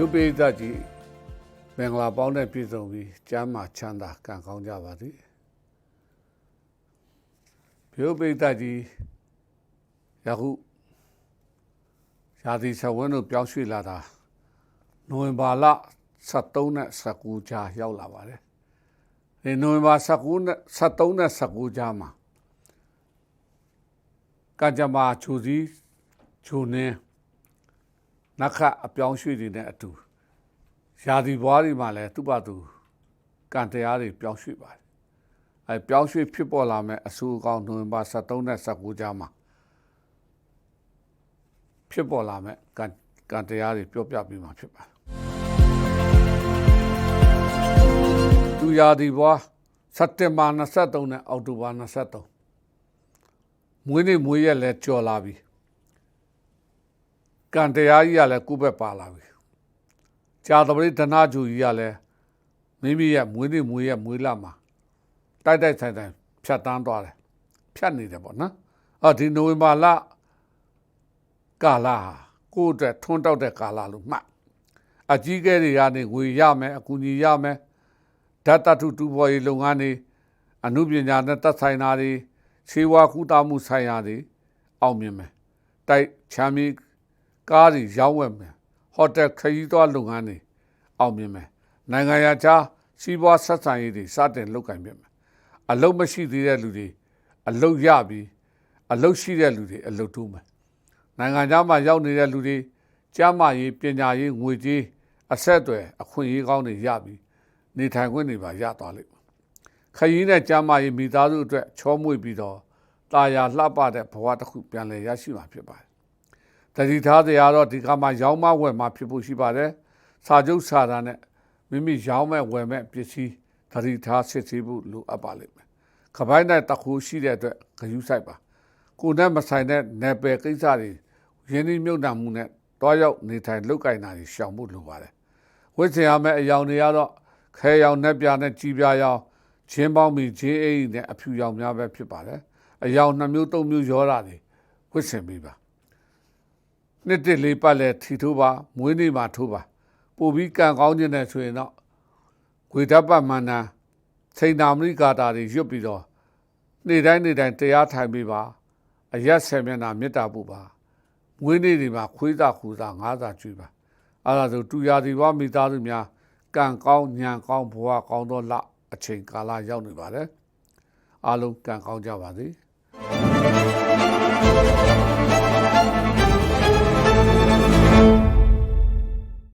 ရုပ်ပိသကြီးမင်္ဂလာပေါင်းနဲ့ပြည့်စုံပြီးကျမ်းမာချမ်းသာကံကောင်းကြပါစေရုပ်ပိသကြီးယခုရာသီဆဝင်းတို့ပြောင်းရွှေ့လာတာနိုဝင်ဘာလ73နဲ့19ကြားရောက်လာပါတယ်ဒီနိုဝင်ဘာ19နဲ့73နဲ့19ကြားမှာကကြမ္မာချူစီချူနေ နခတ်အပြောင်းရွှေ့တွေနဲ့အတူရာသီဘွားတွေမှာလည်းသူ့ဘာသူကံတရားတွေပြောင်းရွှေ့ပါတယ်အဲပြောင်းရွှေ့ဖြစ်ပေါ်လာမဲ့အဆူအကောင်နိုဝင်ဘာ73နဲ့19ကြားမှာဖြစ်ပေါ်လာမဲ့ကံကံတရားတွေပြောပြပြီးမှဖြစ်ပါတယ်သူရာသီဘွားစက်တင်ဘာ23နဲ့အောက်တိုဘာ23မွေးနေ့မွေးရက်လဲကြော်လာပြီ ကံတရားကြီးကလည်းကိုယ့်ဘက်ပါလာပြီကြာတပရိဒနာဂျူကြီးကလည်းမိမိရဲ့မွေးနေ့မွေးရက်မွေးလာမှာတိုက်တိုက်ဆိုင်ဆိုင်ဖြတ်တန်းသွားတယ်ဖြတ်နေတယ်ပေါ့နော်အော်ဒီနိုဝင်ဘာလကာလဟာကိုယ့်အတွက်ထွန်းတောက်တဲ့ကာလလို့မှတ်အကြီးကဲတွေကနေငွေရမယ်အကူအညီရမယ်ဓာတ်တထုတူပေါ်ရေးလုပ်ငန်းတွေအမှုပညာနဲ့သက်ဆိုင်တာတွေခြေဝါကူတာမှုဆိုင်ရာတွေအောင်မြင်မယ်တိုက်ချမ်းမီ ကားတွေရောင်းဝယ်မယ်ဟိုတယ်ခရီးသွားလုပ်ငန်းတွေအောင်မြင်မယ်နိုင်ငံရခြားစီးပွားဆက်ဆံရေးတွေစတင်လုပ်ကင်ပြမယ်အလုပ်မရှိသေးတဲ့လူတွေအလုပ်ရပြီးအလုပ်ရှိတဲ့လူတွေအလုပ်တိုးမယ်နိုင်ငံခြားမှာရောက်နေတဲ့လူတွေကျန်းမာရေးပညာရေးငွေကြေးအဆက်အသွယ်အခွင့်အရေးကောင်းတွေရပြီးနေထိုင်ခွင့်တွေပါရသွားလိမ့်မယ်ခရီးနဲ့ကျမ်းမာရေးမိသားစုအတွက်ချောမွေ့ပြီးတော့တာယာလှပတဲ့ဘဝတစ်ခုပြန်လည်ရရှိမှာဖြစ်ပါတယ်။ တတိထားတရားတော့ဒီကမှာရောင်းမဝယ်မှာဖြစ်ဖို့ရှိပါတယ်။စာချုပ်စာတမ်းနဲ့မိမိရောင်းမဲ့ဝယ်မဲ့ပစ္စည်းတတိထားစစ်ဆေးဖို့လိုအပ်ပါလိမ့်မယ်။ခပိုင်းနဲ့တခုရှိတဲ့အတွက်ဂရုစိုက်ပါ။ကိုယ်နဲ့မဆိုင်တဲ့နယ်ပယ်ကိစ္စတွေရင်းနှီးမြုပ်နှံမှုနဲ့တွားရောက်နေထိုင်လုပ်ကင်တာတွေရှောင်ဖို့လိုပါတယ်။ဝိဇ္ဇာမဲ့အယောင်တွေကတော့ခဲရောင်နဲ့ပြာနဲ့ကြီးပြားရောင်ချင်းပေါင်းပြီးဂျင်းအိမ်နဲ့အဖြူရောင်များပဲဖြစ်ပါတယ်။အယောင်နှမျိုးသုံးမျိုးရောတာတွေဝစ်ဆင်ပြီးပါ။ နှစ်တစ်လေးပတ်လဲထီထိုးပါမွေးနေ့မှာထိုးပါပို့ပြီးကံကောင်းခြင်းနဲ့ဆိုရင်တော့ဂွေဓာတ်ပတ်မန္တန်စိန်နာမရိကာတာတွေရွတ်ပြီးတော့နေ့တိုင်းနေ့တိုင်းတရားထိုင်ပြီးပါအရက်ဆယ်မျက်နှာမေတ္တာပို့ပါမွေးနေ့တွေမှာခွေးသာခူသာငါးသာကျွေးပါအဲ့ဒါဆိုတူရာဒီဝမိသားစုများကံကောင်းညံကောင်းဘဝကောင်းသောလအချိန်ကာလရောက်နေပါတယ်အားလုံးကံကောင်းကြပါစေ